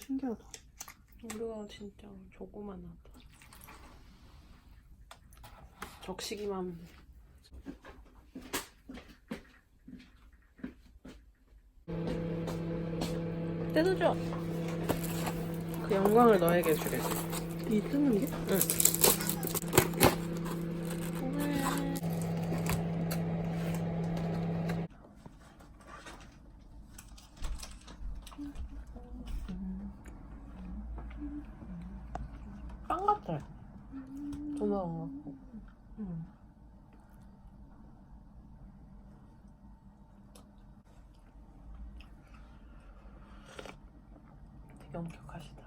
신기하다. 우리가 진짜 조그만하다. 적시기만 하면 돼. 뜯어줘. 그 영광을 너에게 주겠어. 이 뜯는 게? 응. 빵 같아. 전화 온 거. 응. 되게 엄격하시다.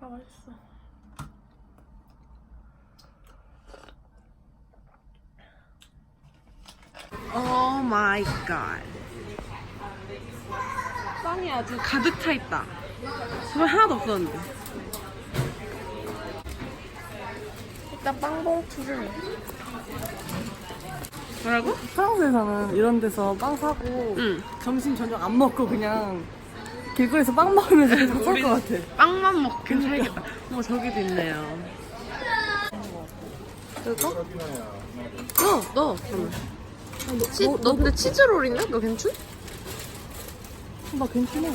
아 맛있어. 오 마이 갓. 빵이 아주 가득 차 있다. 정말 하나도 없었는데. 일단 빵 봉투를. 뭐라고? 프랑스에서는 이런 데서 빵 사고 응. 점심 저녁 안 먹고 그냥 길거리에서 빵 먹으면서 계속 살것 같아. 빵만 먹긴 살겠다. 어머 저기도 있네요. 이거? 너, 너. 잠깐만. 치, 너- 너 근데 치즈롤이냐? 너 괜찮? 나 괜찮아.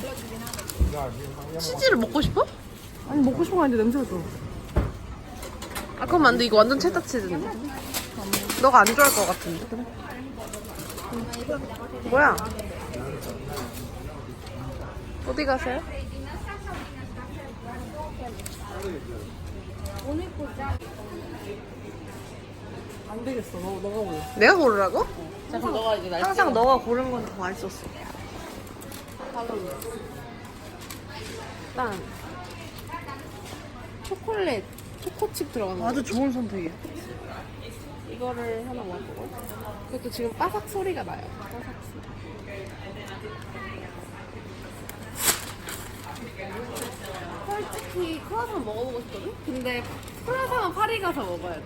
치즈를 먹고 싶어? 아니 먹고 싶은 거 아닌데 냄새가 좋아. 아 그럼 안 돼. 이거 완전 체다 치즈인데. 너가 안 좋아할 것 같은데. 뭐야? 어디 가세요? 안 되겠어. 너, 너가 골라. 내가 고르라고? 항상 너가 고른 건 더 맛있었어. 일단 초콜릿, 초코칩 들어간 거. 아주 좋은 선택이야. 이거를 하나 먹고 그것도 지금 바삭 소리가 나요. 바삭 소리. 솔직히 크라상 먹어보고 싶거든? 근데 크라상은 파리 가서 먹어야 돼.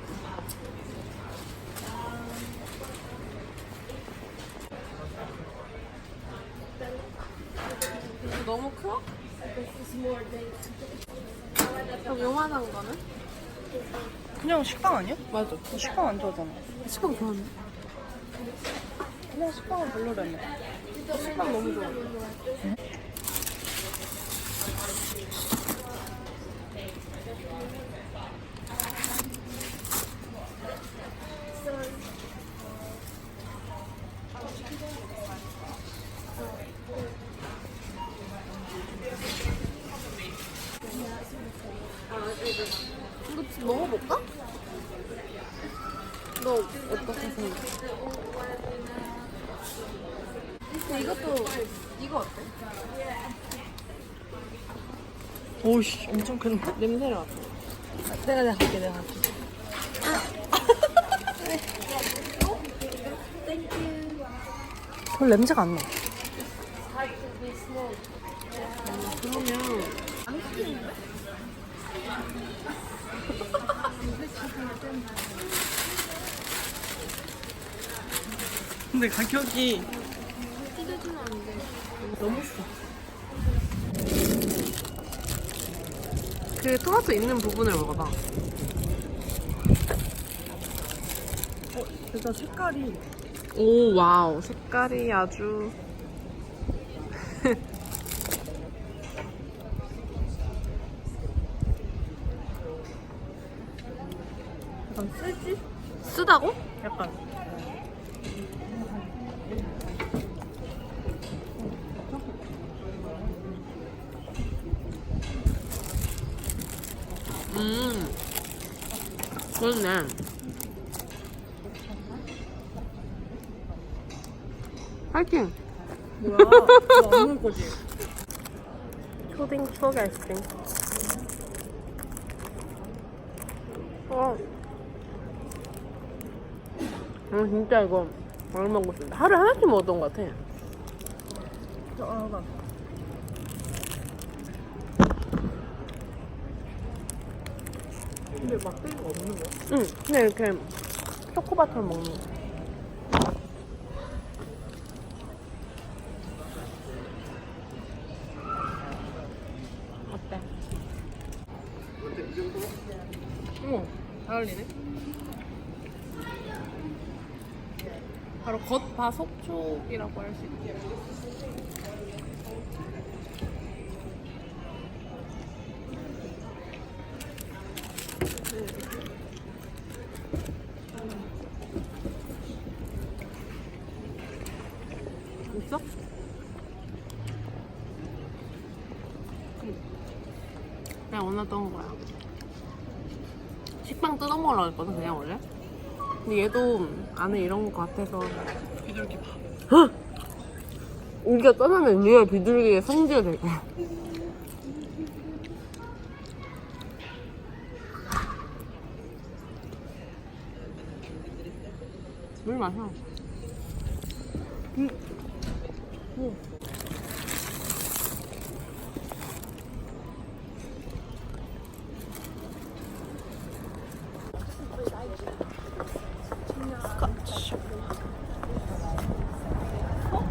너무 커? 그럼 요만한 거는? 그냥 식빵 아니야? 맞아. 너 식빵 안 좋아하잖아. 식빵 좋아하는데? 그냥 식빵은 별로라며. 식빵 너무 좋아. 이거 좀 먹어볼까? 너 어떻게 생각해? 근데 이것도 이거 어때? 오씨, 엄청 큰데? 냄새를 맡아. 내가 내가 할게, 내가 할게. 별 냄새가 안 나. 그러면 근데 가격이 너무 싸. 그 토마토 있는 부분을 먹어봐. 어, 일단 색깔이 오 와우 색깔이 아주 음 그렇네. 파이팅. 뭐야? 너안 먹을 거지? 초딩 추억 아이스크림. 어. 어, 진짜 이거 많이 먹고 싶다. 하루에 하나씩 먹었던 것 같아. 저, 아, 나. 근데 막대기가 없는 거야? 응. 근데 이렇게 초코바처럼 먹는 거. 어때? 바로 겉바 속촉이라고 할 수 있게. 있어? 그냥 원하던 거야. 식빵 뜯어 먹으려고 했거든, 그냥 원래. 근데 얘도 안에 이런 거 같아서. 비둘기 봐. 우리가 떠나면 리얼 비둘기의 성지가 될 거야. 물 마셔.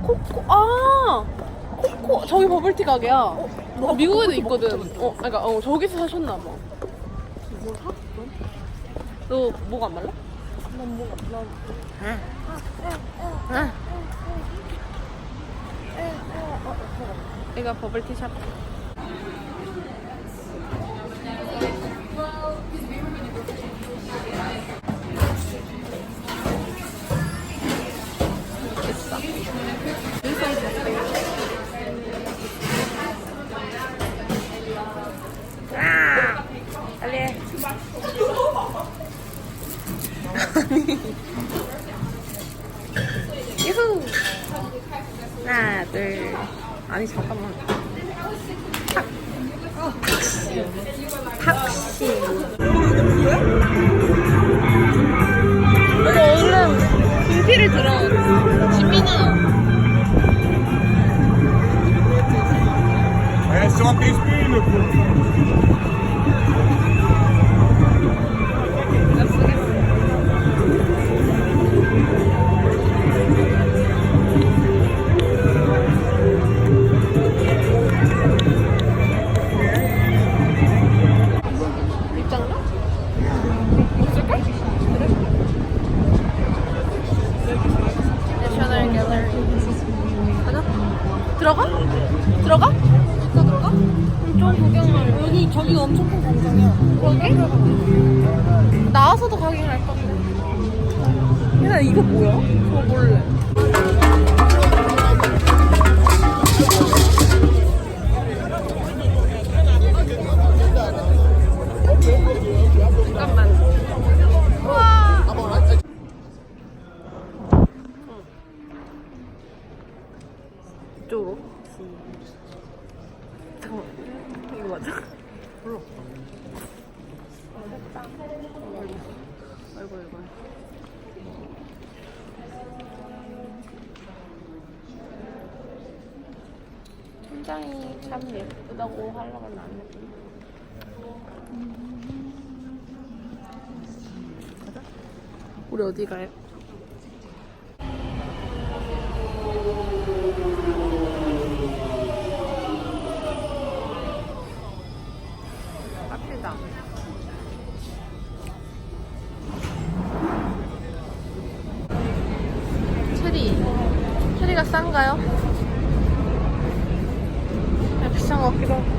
코코 아 코코 저기 버블티 가게야. 어, 미국에도 있거든. 어, 그러니까 어 저기서 사셨나 봐. 뭐 사? 너목 안 말라? 난. 아. 이거 버블티 샵. 빨리 해. 유후. 하나, 둘. 아니, 잠깐만. 탁. 탁시. 탁시. 너 얼른 분필을 들어. 지민아. É só pesquisa, pô. 나와서도 가긴 할 건데. 얘네 이거 뭐야? 저 몰래. 잠깐만 아이고 아이고 천장이 참 예쁘다고 하려면 안 가자 우리 어디 가요? 싼가요? 야, 비싼 것 같기도 하고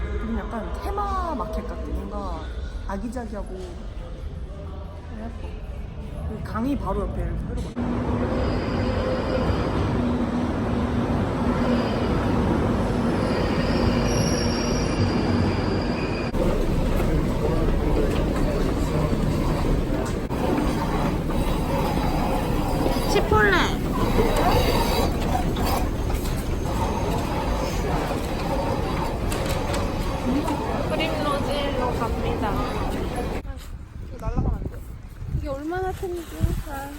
그냥 약간 테마 마켓 같은 뭔가 아기자기하고 예뻐. 그 강이 바로 옆에 흐르거든. 있다. 이거 날라가면 안 돼. 이게 얼마나 큰지. 아.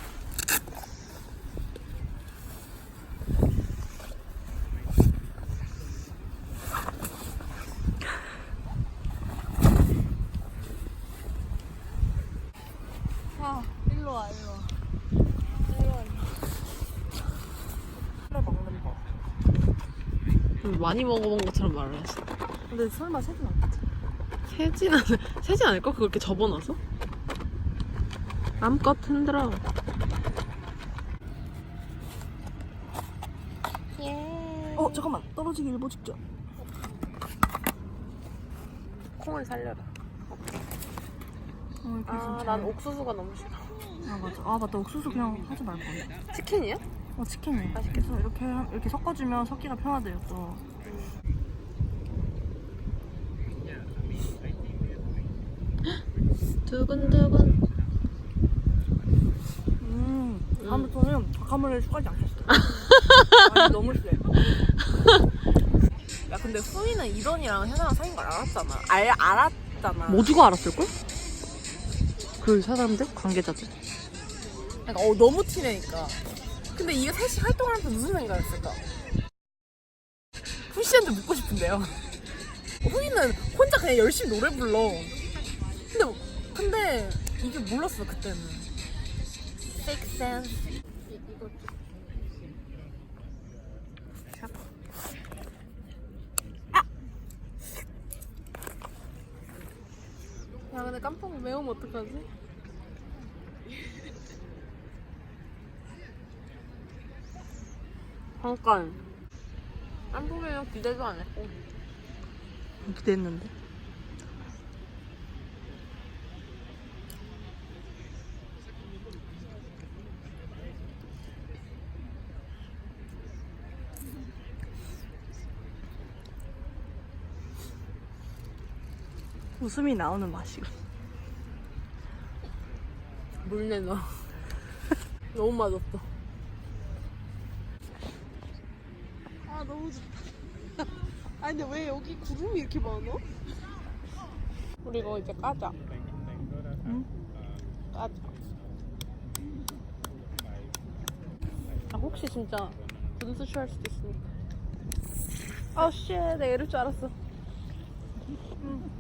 아, 일로 와, 일로 와. 일로 와. 술을 먹는 법. 많이 먹어본 것처럼 말을 했어. 근데 설마 세진 않겠지? 세진 않, 세진 않을까? 그렇게 접어놔서? 마음껏 흔들어. 어, 잠깐만. 떨어지기 일보 직전. 콩을 살려라. 어, 아, 난 옥수수가 너무 싫어. 아, 맞아. 아, 맞다. 옥수수 그냥 하지 말걸. 치킨이야? 어, 치킨이. 맛있겠어. 이렇게, 하- 이렇게 섞어주면 섞기가 편하대요, 또. 두근두근. 음, 다음부터는 닭가물을 추가하지 않겠어. 아니, 너무 세. 야, 근데 후이는 이던이랑 현아랑 사귄 걸 알았잖아. 알, 알았잖아. 모두가 알았을걸? 그 사람들? 관계자들? 그러니까 어, 너무 티내니까. 근데 이게 셋이 활동을 하면서 무슨 생각이었을까? 후씨한테 묻고 싶은데요. 후이는 혼자 그냥 열심히 노래 불러. 근데, 이게 몰랐어, 그때는. Fake sense. 야, 근데 깜빡 매우면 어떡하지? 잠깐. 깜빡이면 기대도 안 했고. 기대했는데. 웃음이 나오는 맛이고. 물내 너. 너무 맛없어. 아 너무 좋다. 아니 근데 왜 여기 구름이 이렇게 많아? 우리 이거 이제 까자. 응? 까자. 아 혹시 진짜 분수 취할 수도 있으니까. 아 씨, 내가 이럴 줄 알았어. 음,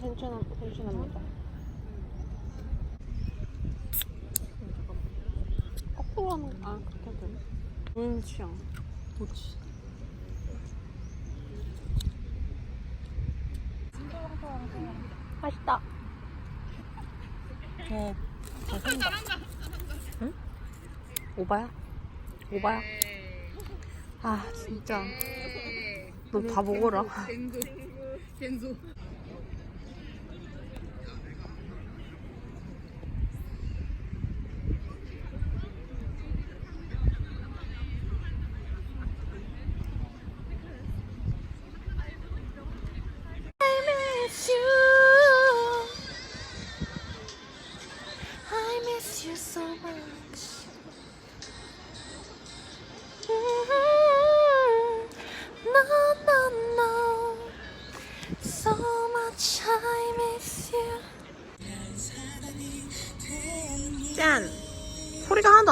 괜찮아, 괜찮합니다. 거꾸로 하는 거, 아, 그렇게 되나? 음, 취향. 그렇지. 맛있다. 어, 잘 산다. 오바야? 오바야? 아, 진짜. 너 다 먹어라. miss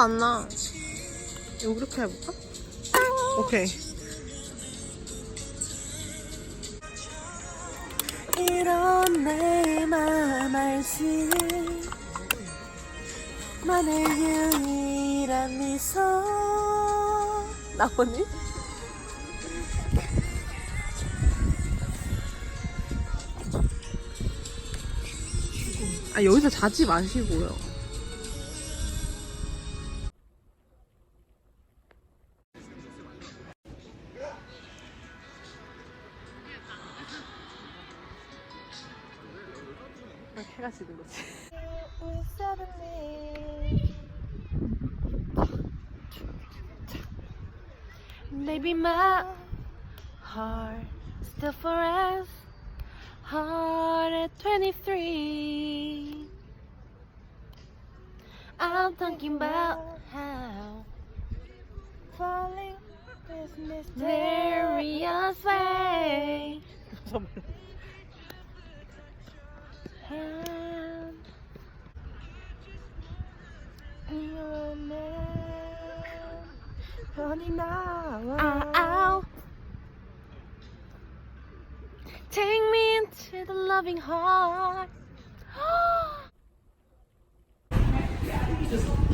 안 나. 이거 그렇게 해볼까? 오케이. 이런 내맘 알지 만의 유일한 미소 나오니? 아, 여기서 자지 마시고요. 해가 지는 거지. Suddenly. Maybe my heart still forever hard at 23. I'm thinking about how falling this mysterious way. hand. You're a man. Honey, now. Ow, ow. Take me into the loving heart.